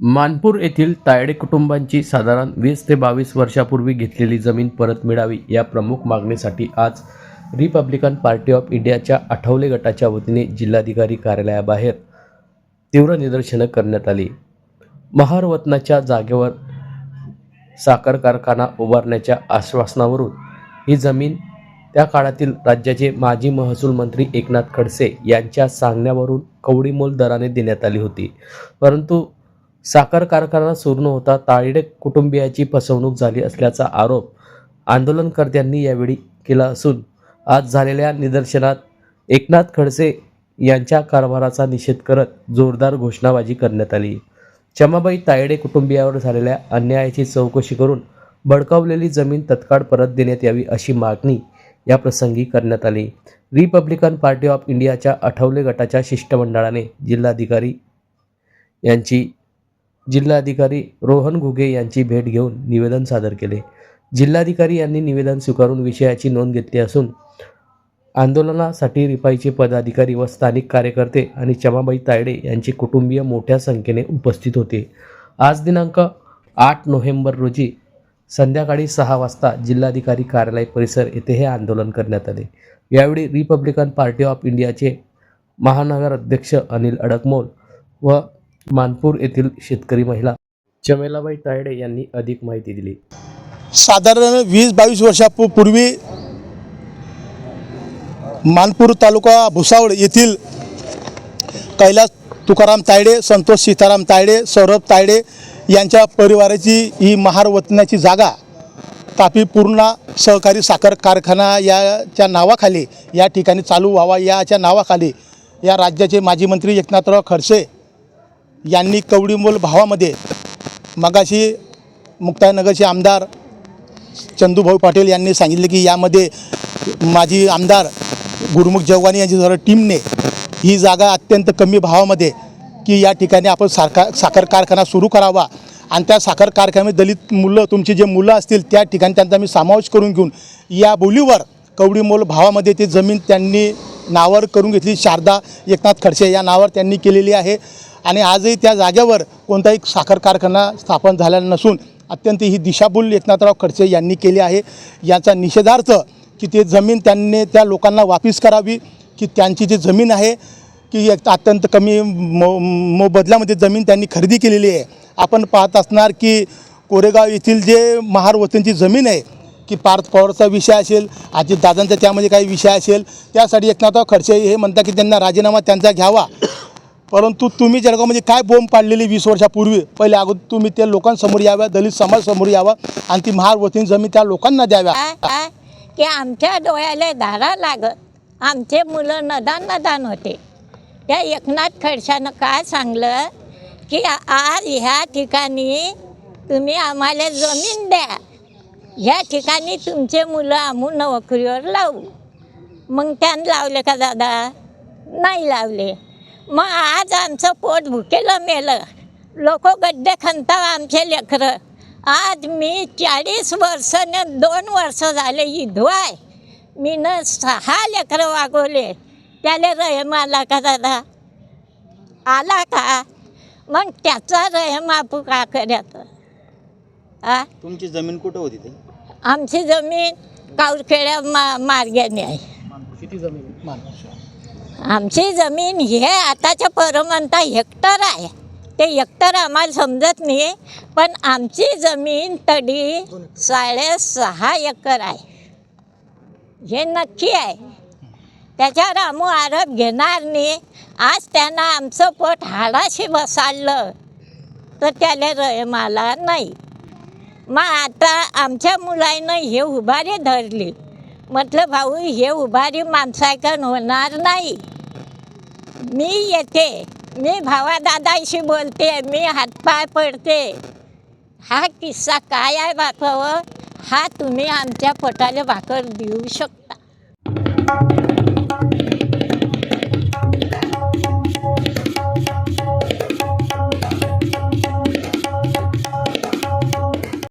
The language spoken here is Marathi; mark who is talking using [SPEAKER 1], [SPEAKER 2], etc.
[SPEAKER 1] मानपूर येथील तायडे कुटुंबांची साधारण वीस ते बावीस वर्षापूर्वी घेतलेली जमीन परत मिळावी या प्रमुख मागणीसाठी आज रिपब्लिकन पार्टी ऑफ इंडियाच्या आठवले गटाच्या वतीने जिल्हाधिकारी कार्यालयाबाहेर तीव्र निदर्शनं करण्यात आली. महारवतनाच्या जागेवर साखर कारखाना उभारण्याच्या आश्वासनावरून ही जमीन त्या काळातील राज्याचे माजी महसूल मंत्री एकनाथ खडसे यांच्या सांगण्यावरून कवडीमोल दराने देण्यात आली होती. परंतु साखर कारखाना सुरू न होता ताळिडे कुटुंबियाची फसवणूक झाली असल्याचा आरोप आंदोलनकर्त्यांनी यावेळी केला असून आज झालेल्या निदर्शनात एकनाथ खडसे यांच्या कारभाराचा निषेध करत जोरदार घोषणाबाजी करण्यात आली. चमाबाई तायडे कुटुंबियावर झालेल्या अन्यायाची चौकशी करून भडकावलेली जमीन तत्काळ परत देण्यात यावी अशी मागणी या प्रसंगी करण्यात आली. रिपब्लिकन पार्टी ऑफ इंडियाच्या आठवले गटाच्या शिष्टमंडळाने जिल्हाधिकारी यांची जिल्हाधिकारी रोहन घुगे यांची भेट घेऊन निवेदन सादर केले. जिल्हाधिकारी यांनी निवेदन स्वीकारून विषयाची नोंद घेतली असून आंदोलनासाठी रिपाईचे पदाधिकारी व स्थानिक कार्यकर्ते आणि चमाबाई तायडे यांचे कुटुंबीय मोठ्या संख्येने उपस्थित होते. आज दिनांक आठ नोव्हेंबर रोजी संध्याकाळी सहा वाजता जिल्हाधिकारी कार्यालय परिसर येथे हे आंदोलन करण्यात आले. यावेळी रिपब्लिकन पार्टी ऑफ इंडियाचे महानगर अध्यक्ष अनिल अडकमोल व मानपूर येथील शेतकरी महिला चमेलाबाई तायडे यांनी अधिक माहिती दिली.
[SPEAKER 2] साधारण वीस बावीस वर्षापूर्वी मानपूर तालुका भुसावळ येथील कैलास तुकाराम तायडे संतोष सीताराम तायडे सौरभ तायडे यांच्या परिवाराची ही महार वतनाची जागा तापी पूर्णा सहकारी साखर कारखाना याच्या नावाखाली या ठिकाणी चालू व्हावा याच्या नावाखाली या राज्याचे माजी मंत्री एकनाथराव खडसे यांनी कवडीमोल भावामध्ये मगाशी मुक्तानगरचे आमदार चंदूभाऊ पाटील यांनी सांगितले की यामध्ये माजी आमदार गुरुमुख जगवानी यांची जरा टीमने ही जागा अत्यंत कमी भावामध्ये की या ठिकाणी आपण सारखा साखर कारखाना सुरू करावा. आणि त्या साखर कारखान्यामध्ये दलित मुलं तुमची जे मुलं असतील त्या ठिकाणी त्यांचा मी समावेश करून घेऊन या बोलीवर कवडीमोल भावामध्ये ती जमीन त्यांनी नावावर करून घेतली. शारदा एकनाथ खडसे या नावावर त्यांनी केलेली आहे. आणि आजही त्या जागेवर कोणताही साखर कारखाना स्थापन झालेला नसून अत्यंत ही दिशाभूल एकनाथराव खडसे यांनी केली आहे. याचा निषेधार्थ की ते जमीन त्यांनी त्या लोकांना वापिस करावी की त्यांची जी जमीन आहे की एक अत्यंत कमी मो मोबदल्यामध्ये जमीन त्यांनी खरेदी केलेली आहे. आपण पाहत असणार की कोरेगाव येथील जे महार जमीन आहे की पार्थ पवारचा विषय असेल अजितदादांचा त्यामध्ये काही विषय असेल त्यासाठी एकनाथराव खडसे हे म्हणतात की त्यांना राजीनामा त्यांचा घ्यावा. परंतु तुम्ही जळगावमध्ये काय बोंब पाडलेली वीस वर्षापूर्वी? पहिले अगोदर तुम्ही त्या लोकांसमोर याव्या दलित समाजासमोर यावं आणि ती महार वतीन जमीन त्या लोकांना द्याव्या.
[SPEAKER 3] की आमच्या डोळ्याला धारा लागत. आमचे मुलं नदान नदान होते. त्या एकनाथ खडशानं काय सांगलं? की आज ह्या ठिकाणी तुम्ही आम्हाला जमीन द्या. ह्या ठिकाणी तुमचे मुलं आम्ही नोकरीवर लावू. मग त्यानं लावले का दादा? नाही लावले. मग आज आमचं पोट भुकेलं मेलं. लोक गड्डे खणता आमचे लेकरं. आज मी चाळीस वर्षाने दोन वर्ष झाले विधवा आहे. मी न सहा लेकरं वागवले. त्याला रहम आला का दादा? आला का? मग त्याचा रहम आपू का करायचं आ?
[SPEAKER 4] तुमची जमीन कुठं होती ते
[SPEAKER 3] आमची जमीन काऊरखेड्या मा मार्गाने आहे.
[SPEAKER 2] किती जमीन
[SPEAKER 3] आमची जमीन हे आताच्या परमंता हेक्टर आहे. ते एकतर आम्हाला समजत नाही पण आमची जमीन तडी साडेसहा एकर आहे. हे नक्की आहे. त्याच्यावर आम्ही आरोप घेणार नाही. आज त्यांना आमचं पोट हाडाशी बसाडलं तर त्याला मला नाही. मग आता आमच्या मुलानं हे उभारी धरली. म्हटलं भाऊ हे उभारी माणसायकन होणार नाही. मी येते. मी भावा दादाशी बोलते मी हातपाय पडते. हा किस्सा काय आहे बापावं? हा तुम्ही आमच्या पोटाला भाकर देऊ शकता.